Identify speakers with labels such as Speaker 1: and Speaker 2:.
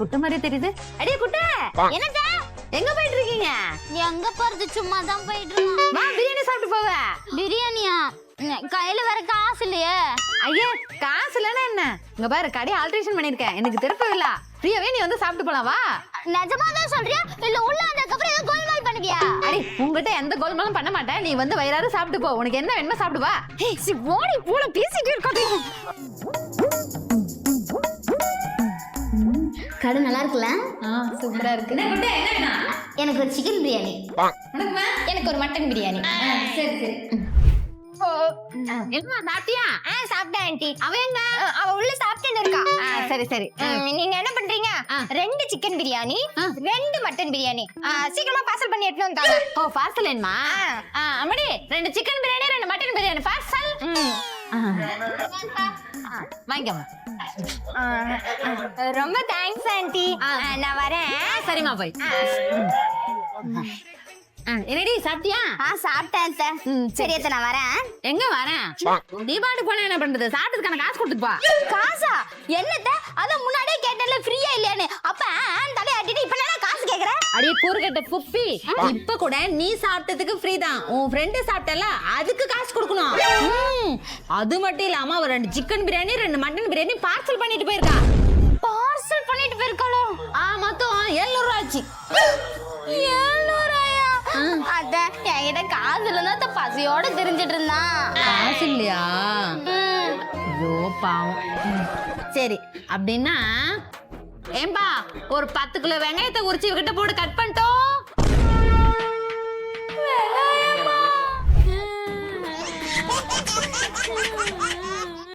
Speaker 1: குட்ட மாதிரி தெரியுது. அடியே குட்ட!
Speaker 2: என்னக்கா
Speaker 1: எங்க போயிட்டு இருக்கீங்க
Speaker 2: எங்க போறது சும்மா தான் போயிட்டு இருக்கோம்
Speaker 1: வா பிரியாணி சாப்பிட்டு போவ.
Speaker 2: பிரியாணியா? கையில வேற காசு இல்லையே.
Speaker 1: ஐயா காசு இல்லைன்னா என்ன? இங்க பாரு கடையை ஆல்ட்ரேஷன் பண்ணிருக்கேன் எனக்கு திருப்பம் இல்ல ஃப்ரீயாவே நீ வந்து சாப்பிட்டு போலாம் வா.
Speaker 2: நிஜமா தான் சொல்றியா? இல்ல உள்ள வந்ததுக்கப்புறம் ஏதோ கோல்மால் பண்ணுவியா?
Speaker 1: அடி உங்ககிட்ட எந்த கோல்மாலும் பண்ண மாட்டேன். நீ வந்து வயிறாறு சாப்பிட்டு போ. உனக்கு என்ன வேணுமோ சாப்பிட்டு வா.
Speaker 2: சி ஓடி போல பேசிட்டு இருக்காதே கடை நல்லா இருக்குல்ல
Speaker 1: சூப்பரா இருக்கு
Speaker 2: எனக்கு ஒரு சிக்கன் பிரியாணி. எனக்கு ஒரு மட்டன் பிரியாணி.
Speaker 1: சரி சரி. சாப்பிட்டியா?
Speaker 2: ஆ சாப்பிட்டேன் ஆண்டி.
Speaker 1: அவ எங்க?
Speaker 2: அவ உள்ள சாப்பிட்டு இருக்கா.
Speaker 1: ஆ, சரி சரி.
Speaker 2: நீங்க என்ன பண்றீங்க?
Speaker 1: ஆ.
Speaker 2: ரெண்டு சிக்கன் பிரியாணி
Speaker 1: ஆ.
Speaker 2: ரெண்டு மட்டன் பிரியாணி. ஆ, சீக்கிரமா பார்சல் பண்ணி எடுத்துட்டு வந்தாங்க
Speaker 1: ஓ பார்சல் வேணுமா? ஆ, அம்மடி ரெண்டு சிக்கன் பிரியாணி ரெண்டு மட்டன் பிரியாணி. பார்சல் வாங்கிக்கோமா
Speaker 2: ரொம்ப தேங்க்ஸ் ஆண்டி
Speaker 1: ஆ.
Speaker 2: நான் வரேன்.
Speaker 1: சரிம்மா போய். ஆ, என்னடி சாப்பிட்டியா?
Speaker 2: ஆ சாப்பிட்டேன் அத்தை.
Speaker 1: ம்,
Speaker 2: சரி. அத்தை நான் வரேன்.
Speaker 1: எங்க வரேன் தீபாவளி போனா என்ன பண்றது? சாப்பிட்டதுக்கான காசு கொடுத்துட்டு போ.
Speaker 2: காசா? என்னத்த அதான் முன்னாடியே கேட்டேன்ல ஃப்ரீயா இல்லையான்னு. அப்ப ஆன் தலையாட்டிட்டு இப்ப என்ன காசு கேக்குற?
Speaker 1: அடியே கூறுகட்ட புப்பி இப்ப கூட நீ சாப்பிட்டதுக்கு ஃப்ரீ தான். உன் ஃப்ரெண்டு சாப்பிட்டல அதுக்கு காசு கொடுக்கணும். அது மட்டும் இல்லாம அவ ரெண்டு சிக்கன் பிரியாணி ரெண்டு மட்டன் பிரியாணி பார்சல் பண்ணிட்டு போயிருக்கா.
Speaker 2: பார்சல் பண்ணிட்டு போயிருக்காளோ?
Speaker 1: ஆ மொத்தம் எழுநூறு ஆச்சு
Speaker 2: ஏழ்நூறாயா அத என்கிட்ட காசு இல்லைன்னா பசியோட தெரிஞ்சிட்டு இருந்தான்.
Speaker 1: காசு இல்லையா. ஐயோ பாவம். சரி அப்படின்னா ஏம்பா ஒரு பத்து கிலோ வெங்காயத்தை உரிச்சு இவகிட்ட போட்டு கட் பண்ணிட்டோம்.